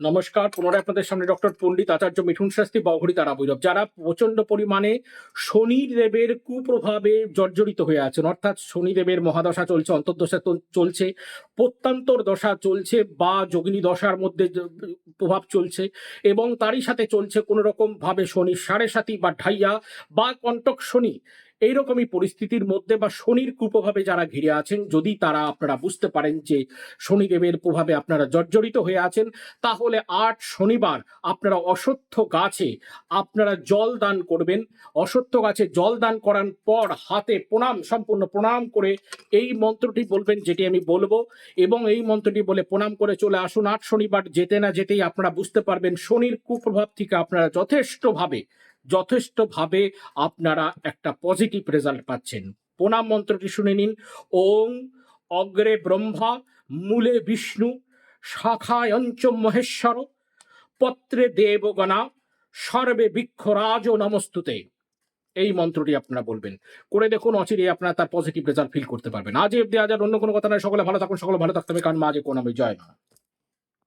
নমস্কার, পুনরায় আপনাদের সামনে ডক্টর পণ্ডিত আচার্য মিঠুন শাস্ত্রী, বহরি তারা বৈরব যারা প্রচণ্ড পরিমাণে শনিদেবের কুপ্রভাবে জর্জরিত হয়ে আছেন, অর্থাৎ শনিদেবের মহাদশা চলছে, অন্তর্দশা চলছে, প্রত্যান্তর দশা চলছে বা যোগিনী দশার মধ্যে প্রভাব চলছে এবং তারই সাথে চলছে কোনো রকম ভাবে শনি সাড়ে সাতি বা ঢাইয়া বা কণ্টক শনি। এইরকমই পরিস্থিতির মধ্যে বা শনির কুপ্রভাবে যারা ঘিরে আছেন, যদি তারা আপনারা বুঝতে পারেন যে শনিদেবের প্রভাবে আপনারা জর্জরিত হয়ে আছেন, তাহলে আট শনিবার আপনারা অশ্বত্থ গাছে আপনারা জল দান করবেন। অশ্বত্থ গাছে জল দান করার পর হাতে প্রণাম, সম্পূর্ণ প্রণাম করে এই মন্ত্রটি বলবেন যেটি আমি বলব এবং এই মন্ত্রটি বলে প্রণাম করে চলে আসুন। আট শনিবার যেতে না যেতেই আপনারা বুঝতে পারবেন শনির কুপ্রভাব থেকে আপনারা যথেষ্টভাবে যথেষ্টভাবে আপনারা একটা পজিটিভ রেজাল্ট পাচ্ছেন। প্রণাম মন্ত্রটি শুনে নিন। ওং অগ্রে ব্রহ্মা মূলে বিষ্ণু শাখায়ঞ্চ মহেশ্বর পত্রে দেবগণা সর্বে বৃক্ষরাজ নমস্তুতে। এই মন্ত্রটি আপনারা বলবেন। করে দেখুন অচিরে আপনারা তার পজিটিভ রেজাল্ট ফিল করতে পারবেন। আজ অব্দি আজ আর অন্য কোনো কথা নয়। সকলে ভালো থাকুন, সকলে ভালো থাকতে হবে। কারণ মাঝে কোন আমি জয় মা।